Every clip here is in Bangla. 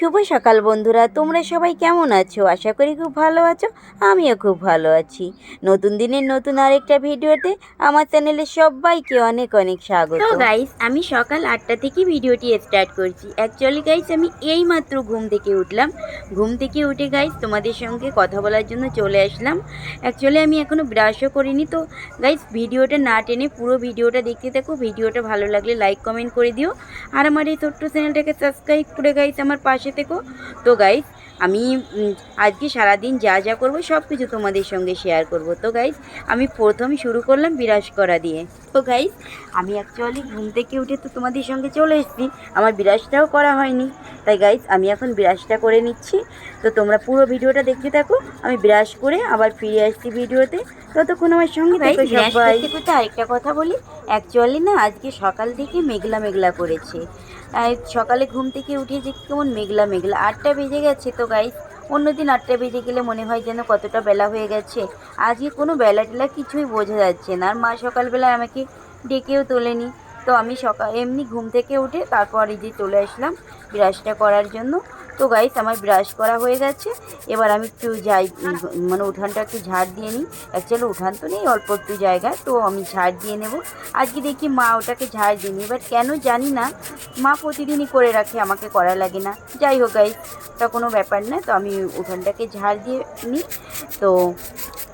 শুভ সকাল বন্ধুরা, তোমরা সবাই কেমন আছো? আশা করি খুব ভালো আছো, আমিও খুব ভালো আছি। নতুন দিনের নতুন আরেকটা ভিডিওতে আমার চ্যানেলে সবাইকে অনেক অনেক স্বাগত। গাইস আমি সকাল আটটা থেকে ভিডিওটি স্টার্ট করছি। অ্যাকচুয়ালি গাইস আমি এই মাত্র ঘুম থেকে উঠলাম। ঘুম থেকে উঠে গাইস তোমাদের সঙ্গে কথা বলার জন্য চলে আসলাম। অ্যাকচুয়ালি আমি এখনও ব্রাশও করিনি, তো গাইস ভিডিওটা না টেনে পুরো ভিডিওটা দেখতে থাকো। ভিডিওটা ভালো লাগলে লাইক কমেন্ট করে দিও। আর আমার এই ছোট্ট চ্যানেলটাকে সাবস্ক্রাইব করে গাইস আমার পাশে থেকো তো গাইস আমি আজকে সারাদিন যা যা করব সব কিছু তোমাদের সঙ্গে শেয়ার করব। তো গাইস আমি প্রথম শুরু করলাম বিরাজ করা দিয়ে। তো গাইস আমি অ্যাকচুয়ালি ঘুম থেকে উঠে তো তোমাদের সঙ্গে চলে এসেছি। আমার বিরাজটাও করা হয়নি। তাই গাইস আমি এখন বিরাজটা করে নিচ্ছি। তো তোমরা পুরো ভিডিওটা দেখতে থাকো। আমি বিরাজ করে আবার ফিরে আসছি ভিডিওতে। ততক্ষণ আমার সঙ্গে থাকো সবাই। আরেকটা কথা বলি। অ্যাকচুয়ালি না, আজকে সকাল থেকে মেঘলা মেঘলা করেছে। সকালে ঘুম থেকে উঠে যে কেমন মেঘলা মেঘলা। আটটা বেজে গেছে তো গাইস অন্যদিন আটটা বেজে গেলে মনে হয় যেন কতটা বেলা হয়ে গেছে। আজকে কোনো বেলা টেলা কিছুই বোঝা যাচ্ছে না। আর মা সকালবেলায় আমাকে ডেকেও তোলেনি। তো আমি সকাল, এমনি ঘুম থেকে উঠে তারপর এই যে চলে আসলাম ব্রাশটা করার জন্য। তো গাইস আমার ব্রাশ করা হয়ে গেছে। এবার আমি একটু যাই মানে উঠানটা একটু ঝাড় দিয়ে নিই। অ্যাকচুয়ালি উঠান তো নেই, অল্প একটু জায়গা, তো আমি ঝাড় দিয়ে নেব। আজকে দেখি মা ওটাকে ঝাড় দিইনি এবার কেন জানি না, মা প্রতিদিনই করে রাখে, আমাকে করা লাগে না। যাই হোক গাইস ওটা কোনো ব্যাপার না, তো আমি উঠানটাকে ঝাড় দিয়ে নিই। তো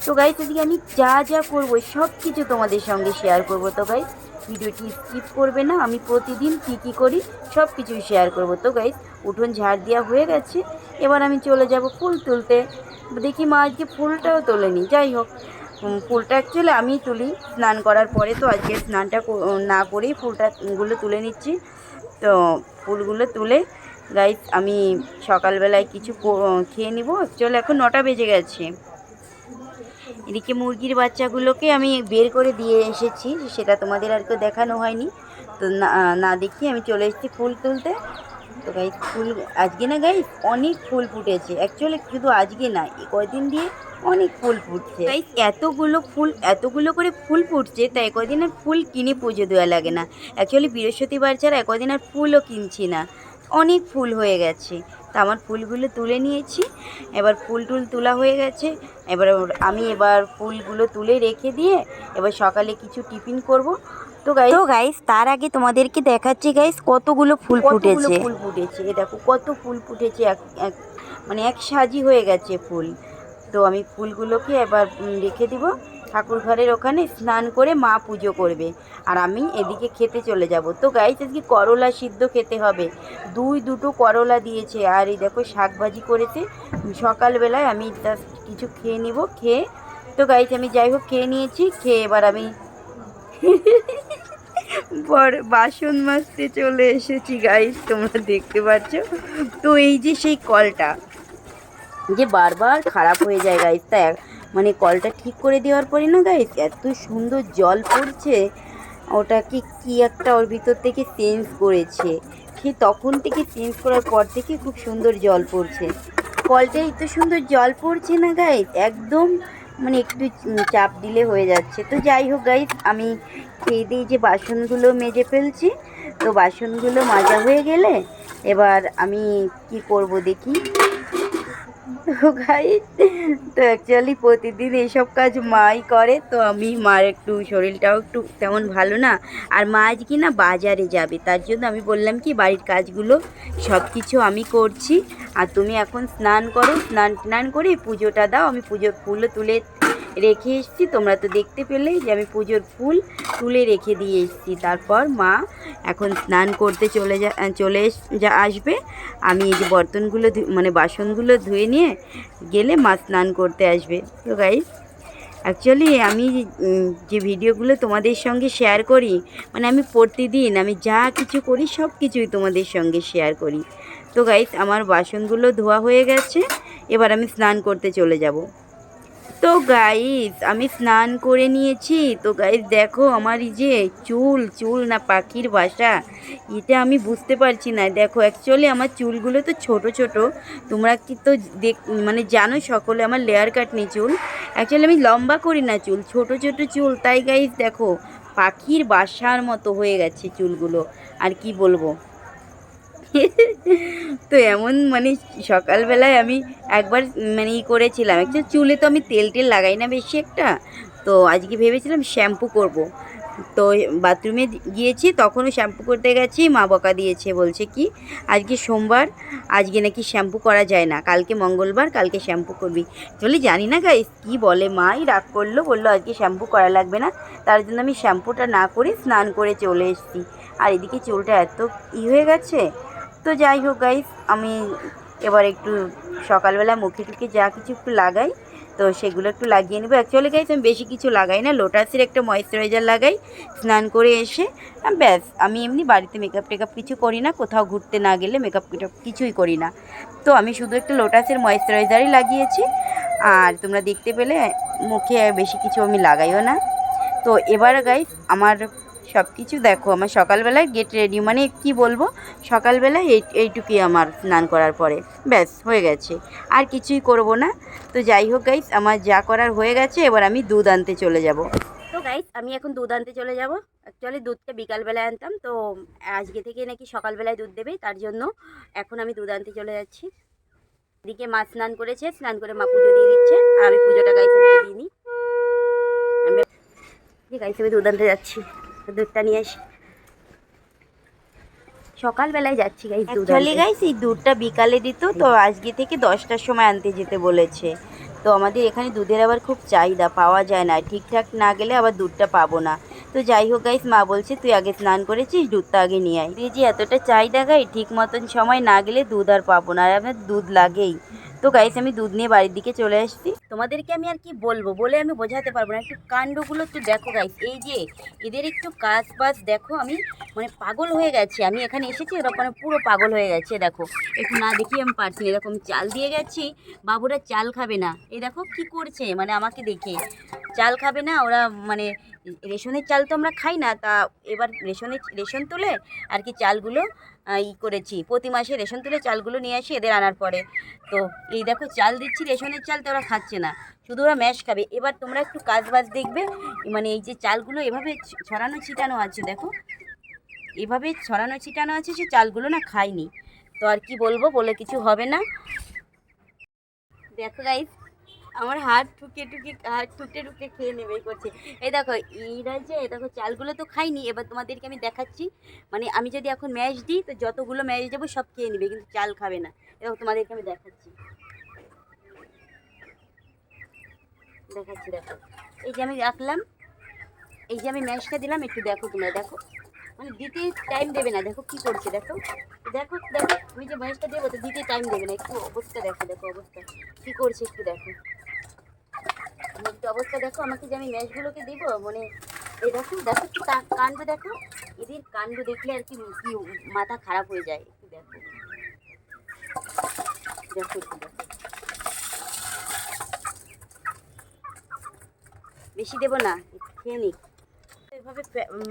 তো গাইস আজকে আমি যা যা করব সব কিছু তোমাদের সঙ্গে শেয়ার করব তো গাইস ভিডিওটি স্কিপ করবে না, আমি প্রতিদিন কী কী করি সব কিছুই শেয়ার করব। তো গাইস উঠোন ঝাড় দেওয়া হয়ে গেছে, এবার আমি চলে যাব ফুল তুলতে। দেখি মা আজকে ফুলটাও তোলেনি, যাই হোক। ফুলটা অ্যাকচুয়ালি আমি তুলি, স্নান করার পরে তো আজকে স্নানটা না করেই ফুলটা গুলো তুলে নিচ্ছি। তো ফুলগুলো তুলে গাইস আমি সকালবেলায় কিছু খেয়ে নিব। অ্যাকচুয়ালি এখন নটা বেজে গেছে। এদিকে মুরগির বাচ্চাগুলোকে আমি বের করে দিয়ে এসেছি, সেটা তোমাদের আর কেউ দেখানো হয়নি। তো না দেখিয়ে আমি চলে এসেছি ফুল তুলতে। তো গাই ফুল, আজকে না গাই অনেক ফুল ফুটেছে। অ্যাকচুয়ালি শুধু আজকে না এই কয়দিন দিয়ে অনেক ফুল ফুটছে। গাই এতগুলো ফুল, এতগুলো করে ফুল ফুটছে তাই কদিন আর ফুল কিনে পুজো দেওয়া লাগে না। অ্যাকচুয়ালি বৃহস্পতিবার ছাড়া কদিন আর ফুলও কিনছি না। অনেক ফুল হয়ে গেছে। তা আমার ফুলগুলো তুলে নিয়েছি। এবার ফুল টুল তোলা হয়ে গেছে। এবার আমি এবার ফুলগুলো তুলে রেখে দিয়ে এবার সকালে কিছু টিফিন করব। তো গাইস তো গাইস তার আগে তোমাদেরকে দেখাচ্ছি গাইস কতগুলো ফুল ফুটেছে। ফুল ফুটেছে। এ দেখো কত ফুল ফুটেছে। এক এক মানে এক সাজি হয়ে গেছে ফুল। তো আমি ফুলগুলোকে এবার রেখে দিব। ঠাকুর ঘরের ওখানে স্নান করে মা পুজো করবে। আর আমি এদিকে খেতে চলে যাব। তো গাইস আজকে করলা সিদ্ধ খেতে হবে। দুই দুটো করলা দিয়েছে। আর এই দেখো শাক ভাজি করেছে। সকালবেলায় আমি কিছু খেয়ে নিব। খেয়ে তো গাইস আমি যাই হোক, খেয়ে নিয়েছি। খেয়ে এবার আমি বর বাসন মাজতে চলে এসেছি গাইস তোমরা দেখতে পাচ্ছ। তো এই যে সেই কলটা, যে বারবার খারাপ হয়ে যায় গাইস তা মানে কলটা ঠিক করে দেওয়ার পরে না গাইস এত সুন্দর জল পড়ছে, ওটাকে কি একটা ওর ভিতর থেকে চেঞ্জ করেছে। সে তখন থেকে চেঞ্জ করার পর থেকে খুব সুন্দর জল পড়ছে। কলটা এত সুন্দর জল পড়ছে না গাইস একদম মানে একটু চাপ দিলে হয়ে যাচ্ছে। তো যাই হোক গাইস আমি খেয়ে দিয়ে যে বাসনগুলো মেজে ফেলছি, তো বাসনগুলো মাজা হয়ে গেলে এবার আমি কি করব দেখি। তো তো অ্যাকচুয়ালি প্রতিদিন এইসব কাজ মাই করে, তো আমি মার একটু শরীরটাও একটু তেমন ভালো না। আর মা আজকে না বাজারে যাবে, তার জন্য আমি বললাম কি, বাড়ির কাজগুলো সব কিছু আমি করছি। আর তুমি এখন স্নান করো স্নান স্নান করে পুজোটা দাও, আমি পুজো ফুলও তুলে রেখে এসেছি। তোমরা তো দেখতে পেলে যে আমি পুজোর ফুল তুলে রেখে দিয়ে এসছি। তারপর মা এখন স্নান করতে চলে যা চলে যা আসবে। আমি এই যে বর্তনগুলো মানে বাসনগুলো ধুয়ে নিয়ে গেলে মা স্নান করতে আসবে। তো গাইস অ্যাকচুয়ালি আমি যে ভিডিওগুলো তোমাদের সঙ্গে শেয়ার করি মানে আমি প্রতিদিন আমি যা কিছু করি, সব কিছুই তোমাদের সঙ্গে শেয়ার করি। তো গাইস আমার বাসনগুলো ধোয়া হয়ে গেছে। এবার আমি স্নান করতে চলে যাব। তো গাইস আমি স্নান করে নিয়েছি। তো গাইস দেখো আমার এই যে চুল চুল না পাখির বাসা, এটা আমি বুঝতে পারছি না। দেখো অ্যাকচুয়ালি আমার চুলগুলো তো ছোট ছোট। তোমরা কি তো দেখ মানে জানো সকলে আমার লেয়ার কাট নেই চুল। অ্যাকচুয়ালি আমি লম্বা করি না চুল, ছোট ছোট চুল। তাই গাইস দেখো, পাখির বাসার মতো হয়ে গেছে চুলগুলো। আর কি বলব? তো এমন মানে সকালবেলায় আমি একবার মানে ই করেছিলাম। একটু চুলে তো আমি তেল টেল লাগাই না বেশি একটা। তো আজকে ভেবেছিলাম শ্যাম্পু করব। তো বাথরুমে গিয়েছি, তখনও শ্যাম্পু করতে গেছি, মা বকা দিয়েছে, বলছে কি, আজকে সোমবার, আজকে নাকি শ্যাম্পু করা যায় না। কালকে মঙ্গলবার, কালকে শ্যাম্পু করবি। চলি জানি না গাইস কি বলে? মাই রাগ করল, বলল, আজকে শ্যাম্পু করা লাগবে না। তার জন্য আমি শ্যাম্পুটা না করে স্নান করে চলে এসেছি। আর এদিকে চুলটা এত ই হয়ে গেছে তো যাই হোক গাইস আমি এবার একটু সকালবেলা মুখে টুকে যা কিছু একটু লাগাই, তো সেগুলো একটু লাগিয়ে নেব। অ্যাকচুয়ালি গাইস আমি বেশি কিছু লাগাই না লোটাসের একটা ময়েশ্চারাইজার লাগাই, স্নান করে এসে ব্যাস। আমি এমনি বাড়িতে মেকআপ টেকআপ কিছু করি না, কোথাও ঘুরতে না গেলে মেকআপ টেকআপ কিছুই করি না। তো আমি শুধু একটা লোটাসের ময়েশ্চারাইজারই লাগিয়েছি, আর তোমরা দেখতে পেলে, মুখে বেশি কিছু আমি লাগাইও না। তো এবার গাইস আমার সব কিছু দেখো, আমার সকালবেলায় গেট রেডি মানে কি বলব? সকালবেলায় এই, এইটুকুই আমার স্নান করার পরে। ব্যাস, হয়ে গেছে। আর কিছুই করব না। তো যাই হোক গাইস আমার যা করার হয়ে গেছে, এবার আমি দুধ আনতে চলে যাব। তো গাইস আমি এখন দুধ আনতে চলে যাব। অ্যাকচুয়ালি দুধটা বিকালবেলায় আনতাম, তো আজকে থেকে নাকি সকালবেলায় দুধ দেবে, তার জন্য এখন আমি দুধ আনতে চলে যাচ্ছি। এদিকে মা স্নান করেছে, স্নান করে মা পুজো দিয়ে দিচ্ছে আমি পুজোটা দিয়ে নিই আমি আছে, আমি দুধ আনতে যাচ্ছি। দুধটা নিয়ে আসি। সকালবেলায় যাচ্ছি গাইস দুধ Actually গাইস এই দুধটা বিকালে দিত তো আজকে থেকে দশটার সময় আনতে যেতে বলেছে। তো আমাদের এখানে দুধের আবার খুব চাহিদা পাওয়া যায় না। ঠিকঠাক না গেলে আবার দুধটা পাবো না। তো যাই হোক গাইস মা বলছে তুই আগে স্নান করেছিস দুধটা আগে নিয়ে আয়। দিয়ে যে এতটা চাহিদা গাই ঠিক মতন সময় না গেলে দুধ আর পাবো না আর আমার দুধ লাগেই। তো গাইস আমি দুধ নিয়ে বাড়ির দিকে চলে আসছি। তোমাদেরকে আমি আর কি বলব, বলে আমি বোঝাতে পারব না। একটু কাণ্ডগুলো একটু দেখো গাইস এই যে, এদের একটু কাজ বাজ দেখো, আমি মানে পাগল হয়ে গেছে। আমি এখানে এসেছি ওরা মানে পুরো পাগল হয়ে গেছে, দেখো। একটু না দেখি আমি পারছি না। এরকম চাল দিয়ে গেছি, বাবুরা চাল খাবে না। এই দেখো কি করছে মানে আমাকে দেখে। চাল খাবে না, ওরা মানে রেশনের চাল তো আমরা খাই না। তা এবার রেশনের, রেশন তুলে আর কি চালগুলো ই করেছি। প্রতি মাসে রেশন তুলে চালগুলো নিয়ে আসি এদের আনার পরে। তো এই দেখো, চাল দিচ্ছি, রেশনের চাল তো ওরা খাচ্ছে না। শুধু ওরা ম্যাশ খাবে। এবার তোমরা একটু কাজ বাজ দেখবে। মানে এই যে চালগুলো এভাবে ছড়ানো, ছিটানো আছে, দেখো। এভাবে ছড়ানো, ছিটানো আছে, সে চালগুলো না খায়নি। তো আর কি বলব, বলে কিছু হবে না। দেখো গাইস আমার হাত ঠুকে ঠুকে, হাত ঠুকে ঠুকে খেয়ে নেবে করছে। এই দেখো এইরা যে, এই দেখো, চালগুলো তো খাইনি, এবার তোমাদেরকে আমি দেখাচ্ছি। মানে আমি যদি এখন ম্যাশ দিই, তো যতগুলো ম্যাশ দেবো, সব খেয়ে নেবে, কিন্তু চাল খাবে না। এরকম তোমাদেরকে আমি দেখাচ্ছি। দেখাচ্ছি, দেখো। এই যে আমি রাখলাম, এই যে আমি ম্যাশটা দিলাম, একটু দেখো তোমরা, দেখো। মানে দিতে টাইম দেবে না, দেখো কি করছে, দেখো। দেখো দেখো, আমি যে ম্যাশটা দেবো, তো দিতে টাইম দেবে না, একটু অবস্থা দেখো দেখো অবস্থা। কি করছে একটু দেখো। অবস্থা দেখো, আমাকে যে আমি ম্যাশগুলোকে দিব মানে এই দেখো দেখো একটু কাণ্ড দেখো। এদের কাণ্ড দেখলে আর কি মাথা খারাপ হয়ে যায়, একটু দেখো। দেখো একটু দেখো। বেশি দেবো না, খেয়ে এভাবে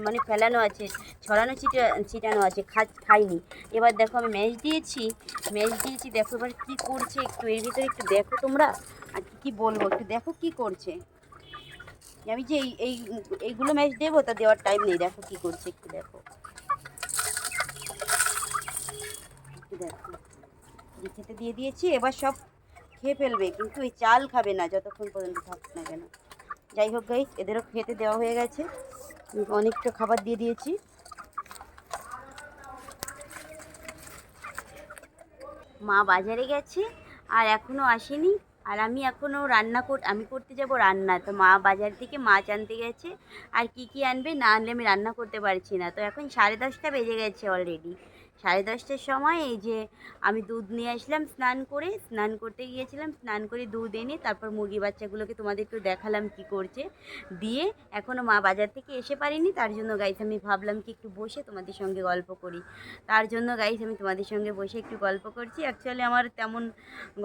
মানে ফেলানো আছে, ছড়ানো ছিটা, ছিটানো আছে খা খাইনি। এবার দেখো আমি ম্যাচ দিয়েছি ম্যাচ দিয়েছি, দেখো এবার কী করছে একটু এর ভিতরে একটু দেখো তোমরা। আর কি বলব, একটু দেখো কী করছে। আমি যে এই এই, এইগুলো ম্যাচ দেবো, তা দেওয়ার টাইম নেই, দেখো কী করছে, একটু দেখো। দেখো। খেতে দিয়ে দিয়েছি, এবার সব খেয়ে ফেলবে, কিন্তু এই চাল খাবে না, যতক্ষণ পর্যন্ত থাকুক না কেন। যাই হোক গাইস এদেরও খেতে দেওয়া হয়ে গেছে। অনেকটা খাবার দিয়ে দিয়েছি। মা বাজারে গেছে, আর এখনও আসেনি। আর আমি এখনও রান্না কর, আমি করতে যাব রান্না তো মা বাজার থেকে মাছ আনতে গেছে, আর কি কি আনবে না আনলে আমি রান্না করতে পারছি না। তো এখন সাড়ে দশটা বেজে গেছে অলরেডি সাড়ে দশটার সময় এই যে আমি দুধ নিয়ে আসলাম, স্নান করে, স্নান করতে গিয়েছিলাম, স্নান করে দুধ এনে তারপর মুরগি বাচ্চাগুলোকে তোমাদের একটু দেখালাম কি করছে। দিয়ে এখনও মা বাজার থেকে এসে পারিনি, তার জন্য গাইস আমি ভাবলাম কি একটু বসে তোমাদের সঙ্গে গল্প করি। তার জন্য গাইস আমি তোমাদের সঙ্গে বসে একটু গল্প করছি। অ্যাকচুয়ালি আমার তেমন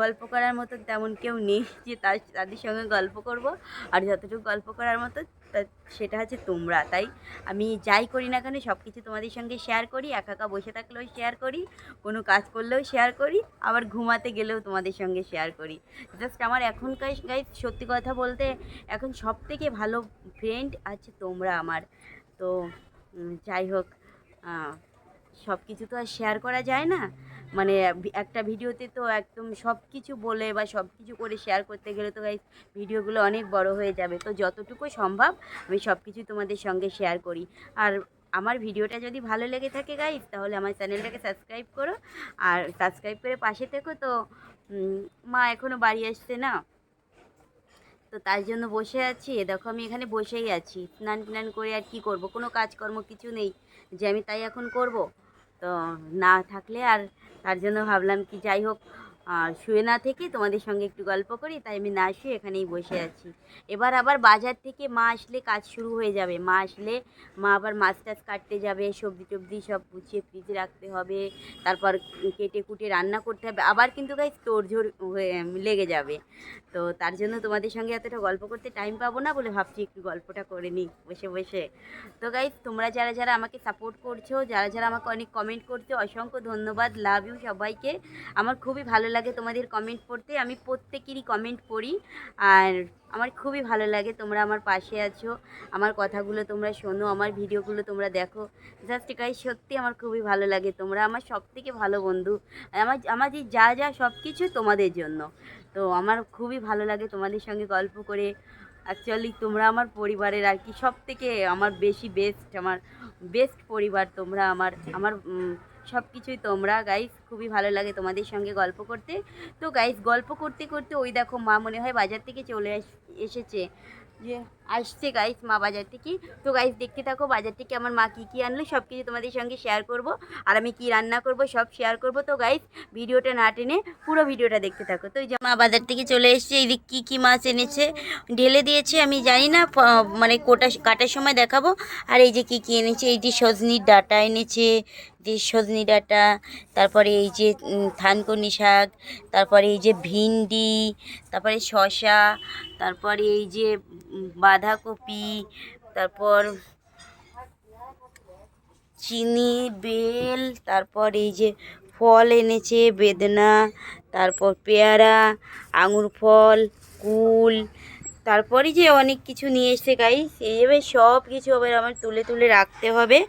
গল্প করার মতো তেমন কেউ নেই যে তার, তাদের সঙ্গে গল্প করব। আর যতটুকু গল্প করার মতো তা- সেটা হচ্ছে তোমরা। তাই আমি যাই করি না কেন সব কিছু তোমাদের সঙ্গে শেয়ার করি একা একা বসে থাকলেও শেয়ার করি, কোনো কাজ করলেও শেয়ার করি, আবার ঘুমাতে গেলেও তোমাদের সঙ্গে শেয়ার করি। জাস্ট আমার এখনকার গাই সত্যি কথা বলতে এখন সব থেকে ভালো ফ্রেন্ড আছে তোমরা আমার। তো যাই হোক সব কিছু তো আর শেয়ার করা যায় না। মানে একটা ভিডিওতে তো একদম সব কিছু বলে বা সব কিছু করে শেয়ার করতে গেলে তো গাইস ভিডিওগুলো অনেক বড় হয়ে যাবে। তো যতটুকু সম্ভব আমি সব কিছু তোমাদের সঙ্গে শেয়ার করি। আর আমার ভিডিওটা যদি ভালো লেগে থাকে গাইস তাহলে আমার চ্যানেলটাকে সাবস্ক্রাইব করো। আর সাবস্ক্রাইব করে পাশে থেকো তো মা এখনও বাড়ি আসছে না? তো তার জন্য বসে আছি। দেখো আমি এখানে বসেই আছি। স্নান টান করে আর কি করব? কোনো কাজকর্ম কিছু নেই। যে আমি তাই এখন করব? তো না থাকলে আর তার জন্য ভাবলাম কি যাই হোক আর শুয়ে না থেকে তোমাদের সঙ্গে একটু গল্প করি, তাই আমি না শুয়ে এখানেই বসে আছি। এবার আবার বাজার থেকে মা আসলে কাজ শুরু হয়ে যাবে। মা আসলে, মা আবার মাছ টাছ কাটতে যাবে, সবজি টবজি সব গুছিয়ে ফ্রিজে রাখতে হবে, তারপর কেটে কুটে রান্না করতে হবে। আবার কিন্তু গাই তোড়ঝোড় হয়ে, লেগে যাবে। তো তার জন্য তোমাদের সঙ্গে এতটা গল্প করতে টাইম পাবো না বলে ভাবছি একটু গল্পটা করে নিই বসে বসে। তো গাইজ তোমরা যারা যারা আমাকে সাপোর্ট করছ, যারা যারা আমাকে অনেক কমেন্ট করছ, অসংখ্য ধন্যবাদ লাভ ইউ সবাইকে। আমার খুবই ভালো লাগে তোমাদের কমেন্ট পড়তে। আমি প্রত্যেকেরই কমেন্ট পড়ি। আর আমার খুবই ভালো লাগে তোমরা আমার পাশে আছো। আমার কথাগুলো তোমরা শোনো, আমার ভিডিওগুলো তোমরা দেখো। জাস্ট গাইজ সত্যি আমার খুবই ভালো লাগে তোমরা আমার সব থেকে ভালো বন্ধু। আমার আমার যে যা যা সব কিছু তোমাদের জন্য। তো আমার খুবই ভালো লাগে তোমাদের সঙ্গে গল্প করে। অ্যাকচুয়ালি তোমরা আমার পরিবারের আর কি সব থেকে আমার বেশি বেস্ট আমার বেস্ট পরিবার তোমরা আমার আমার সব কিছুই তোমরা গাইস খুবই ভালো লাগে তোমাদের সঙ্গে গল্প করতে। তো গাইস গল্প করতে করতে ওই দেখো মা মনে হয় বাজার থেকে চলে এসেছে। যে আসছে গাইস মা বাজার থেকে। তো গাইস দেখতে থাকো, বাজার থেকে আমার মা কী কী আনলো সব কিছু তোমাদের সঙ্গে শেয়ার করব, আর আমি কি রান্না করব, সব শেয়ার করব। তো গাইস ভিডিওটা না টেনে পুরো ভিডিওটা দেখতে থাকো। তো, এই মা বাজার থেকে চলে এসেছে এইদিক কী কী মাছ এনেছে, ঢেলে দিয়েছে, আমি জানি না মানে কোটা, কাটার সময় দেখাবো। আর এই যে কী কী এনেছে, এই যে সজনির ডাটা এনেছে যে সজনি ডাঁটা, তারপরে এই যে থানকুনি শাক, তারপরে এই যে ভিন্ডি, তারপরে শসা তারপরে এই যে বাঁধাকপি, তারপর চিনি, বেল, তারপর এই যে ফল এনেছে, বেদনা, তারপর পেয়ারা, আঙুর ফল, কুল, তারপরে যে অনেক কিছু নিয়ে এসছে গাইস এইভাবে সব কিছু আবার আমার তুলে তুলে রাখতে হবে।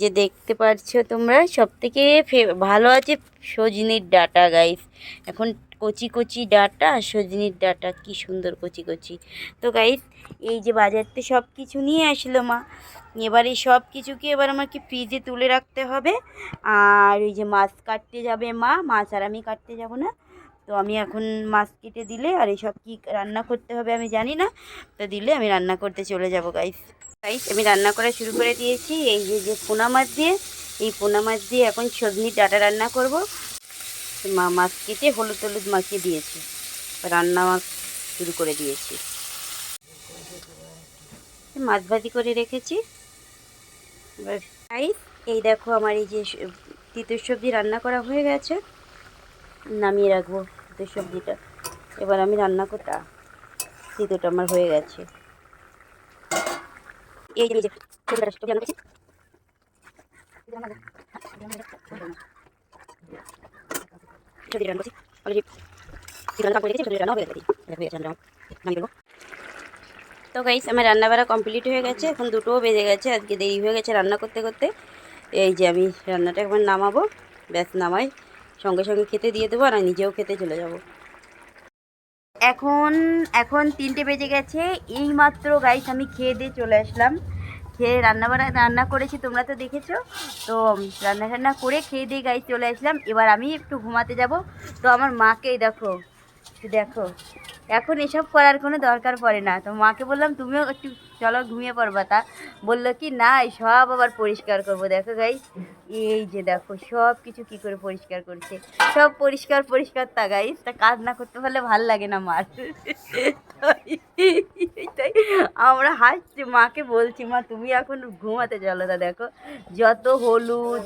যে দেখতে পাচ্ছো তোমরা সব থেকে ভালো আছে সজনির ডাটা গাইস এখন কচি কচি ডাটা, সজনির ডাটা, কি সুন্দর কচি কচি। তো গাইস এই যে বাজারতে সব কিছু নিয়ে আসলো মা। এবারে সব কিছুকে এবার আমাকে ফ্রিজে তুলে রাখতে হবে। আর ওই যে মাছ কাটতে যাবে মা। মাছ আর আমি কাটতে যাব না। তো আমি এখন মাছ কেটে দিলে আর এসব কী রান্না করতে হবে আমি জানি না। তো দিলে আমি রান্না করতে চলে যাব গাইস গাইস আমি রান্না করা শুরু করে দিয়েছি। এই যে যে পোনা মাছ দিয়ে, এই পোনা মাছ দিয়ে এখন সজনির ডাটা রান্না করব। মা মাছ কেটে হলুদ হলুদ মাখিয়ে দিয়েছি রান্না মাছ শুরু করে দিয়েছি মাছ ভাজি করে রেখেছি এবার এই দেখো আমার এই যে তিতুর সবজি রান্না করা হয়ে গেছে নামিয়ে রাখব তিতুর সবজিটা এবার আমি রান্না করতে তিতুটা আমার হয়ে গেছে এই যে তো গাইস আমার রান্না বাড়া কমপ্লিট হয়ে গেছে। এখন দুটোও বেজে গেছে, আজকে দেরি হয়ে গেছে রান্না করতে করতে। এই যে আমি রান্নাটা এখন নামাবো। ব্যাস, নামাই। সঙ্গে সঙ্গে খেতে দিয়ে দেবো, আর নিজেও খেতে চলে যাব। এখন এখন তিনটে বেজে গেছে। এই মাত্র গাইস আমি খেয়ে দিয়ে চলে আসলাম। খেয়ে রান্না বান্না রান্না করেছি, তোমরা তো দেখেছ। তো রান্না টান্না করে খেয়ে দিয়ে গাড়ি চলে আসলাম। এবার আমি একটু ঘুমাতে যাব। তো আমার মাকে দেখো একটু দেখো। এখন এসব করার কোনো দরকার পড়ে না। তো মাকে বললাম, তুমিও একটু চলো ঘুমিয়ে পড়বা। তা বলল কি, না সব আবার পরিষ্কার করব। দেখো গাই এই যে দেখো, সব কিছু কি করে পরিষ্কার করছে। সব পরিষ্কার পরিষ্কার তা গাই তা কাজ না করতে পারলে ভালো লাগে না মার। তাই আমরা হাসছি, মাকে বলছি, মা, তুমি এখন ঘুমাতে চলো। তা দেখো, যত হলুদ,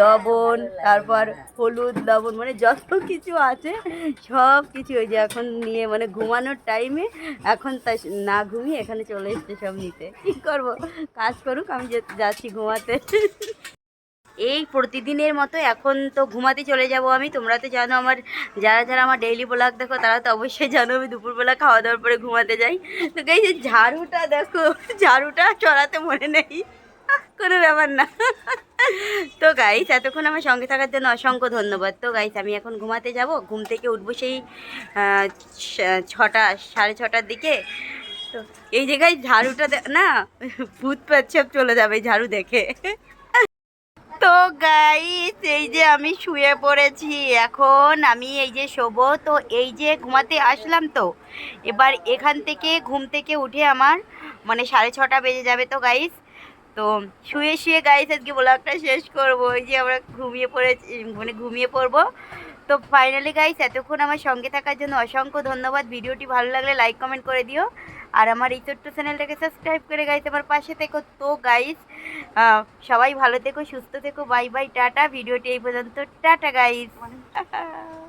লবণ, তারপর হলুদ, লবণ মানে যত কিছু আছে, সব কিছু ওই যে এখন নিয়ে মানে ঘুমানোর টাইমে এখন তাই না ঘুমিয়ে এখানে চলে এসছে সব নিতে। কী করব? কাজ করুক, আমি যাচ্ছি ঘুমাতে। এই প্রতিদিনের মতো এখন তো ঘুমাতে চলে যাব আমি। তোমরা তো জানো আমার, যারা যারা আমার ডেইলি ব্লগ দেখো, তারা তো অবশ্যই জানো আমি দুপুরবেলা খাওয়া দাওয়ার পরে ঘুমাতে যাই। তো এই যে ঝাড়ুটা দেখো, ঝাড়ুটা চড়াতে মনে নেই। কোনো ব্যাপার না। তো গাইস এতক্ষণ আমার সঙ্গে থাকার জন্য অসংখ্য ধন্যবাদ। তো গাইস আমি এখন ঘুমাতে যাব। ঘুম থেকে উঠবো সেই ছটা, সাড়ে ছটার দিকে। তো এই জায়গায় ঝাড়ুটা না, ভূত পেচ্ছাপ চলে যাবে ঝাড়ু দেখে। তো গাইস এই যে আমি শুয়ে পড়েছি। এখন আমি এই যে শোবো। তো এই যে ঘুমাতে আসলাম তো, এবার এখান থেকে ঘুম থেকে উঠে আমার মানে সাড়ে ছটা বেজে যাবে তো গাইস তো শুয়ে শুয়ে গাইস আজকে ব্লগটা শেষ করব। ওই যে আমরা ঘুমিয়ে পড়েছি মানে ঘুমিয়ে পড়ব। তো ফাইনালি গাইস এতক্ষণ আমার সঙ্গে থাকার জন্য অসংখ্য ধন্যবাদ। ভিডিওটি ভালো লাগলে লাইক কমেন্ট করে দিও। আর আমার এই ছোট্ট চ্যানেলটাকে সাবস্ক্রাইব করে গাইস আমার পাশে থেকো। তো গাইস সবাই ভালো থেকো, সুস্থ থেকো। বাই বাই টাটা। ভিডিওটি এই পর্যন্ত। Tata guys